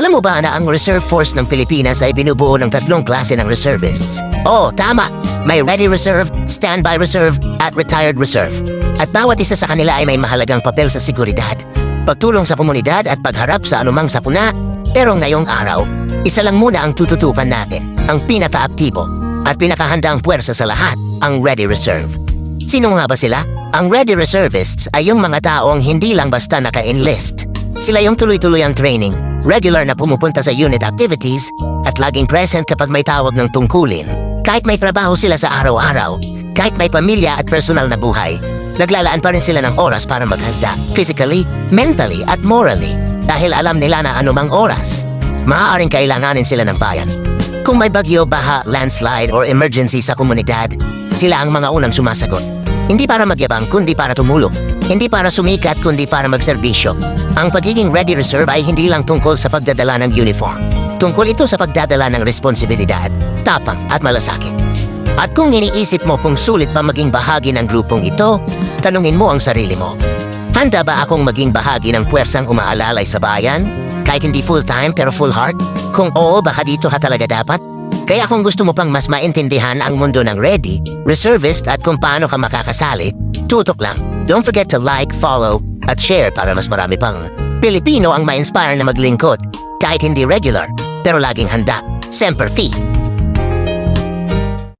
Alam mo ba na ang Reserve Force ng Pilipinas ay binubuo ng tatlong klase ng reservists? Oo, tama. May Ready Reserve, Standby Reserve, at Retired Reserve. At bawat isa sa kanila ay may mahalagang papel sa seguridad. Pagtulong sa komunidad at pagharap sa anumang sapuna. Pero ngayong araw, isa lang muna ang tututukan natin, ang pinaka-aktibo at pinakahandang puwersa sa lahat, ang Ready Reserve. Sino nga ba sila? Ang Ready Reservists ay yung mga taong hindi lang basta naka-enlist. Sila yung tuloy-tuloy ang training, regular na pumupunta sa unit activities, at laging present kapag may tawag ng tungkulin. Kahit may trabaho sila sa araw-araw, kahit may pamilya at personal na buhay, naglalaan pa rin sila ng oras para maghanda, physically, mentally, at morally, dahil alam nila na anumang oras, maaaring kailanganin sila ng bayan. Kung may bagyo, baha, landslide, or emergency sa komunidad, sila ang mga unang sumasagot. Hindi para magyabang, kundi para tumulong. Hindi para sumikat, kundi para magserbisyo. Ang pagiging Ready Reserve ay hindi lang tungkol sa pagdadala ng uniform. Tungkol ito sa pagdadala ng responsibilidad, tapang at malasakit. At kung iniisip mo kung sulit pa maging bahagi ng grupong ito, tanungin mo ang sarili mo. Handa ba akong maging bahagi ng puwersang umaalalay sa bayan? Kahit hindi full-time pero full heart? Kung oo, baka dito ka talaga dapat? Kaya kung gusto mo pang mas maintindihan ang mundo ng ready, reservist at kung paano ka makakasali, tutok lang. Don't forget to like, follow, at share para mas marami pang Pilipino ang ma-inspire na maglingkod. Kahit hindi regular, pero laging handa. Semper Fi.